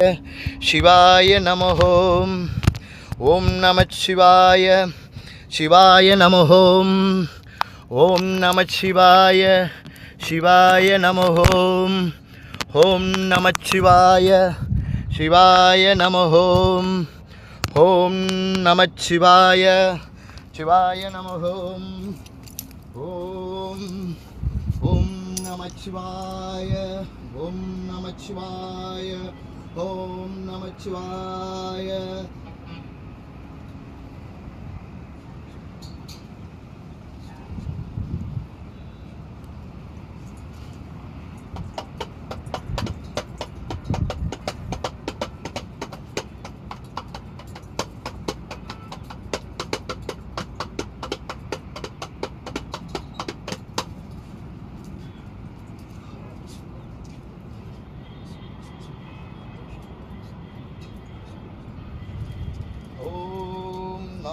शिवाय नमः ॐ नमः शिवाय। शिवाय नमः ॐ नमः शिवाय। शिवाय नमः ॐ नमः शिवाय। शिवाय नमः ॐ नमः शिवाय। शिवाय नमः ॐ ॐ नमः शिवाय। ॐ नमः शिवाय। ॐ नमः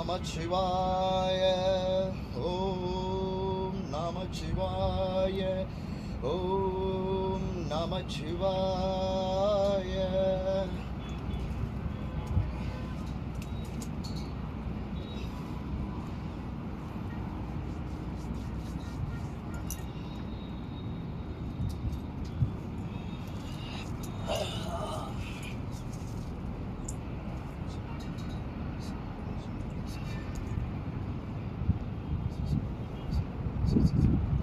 शिवाय ॐ नमः शिवाय ॐ そうそうそう。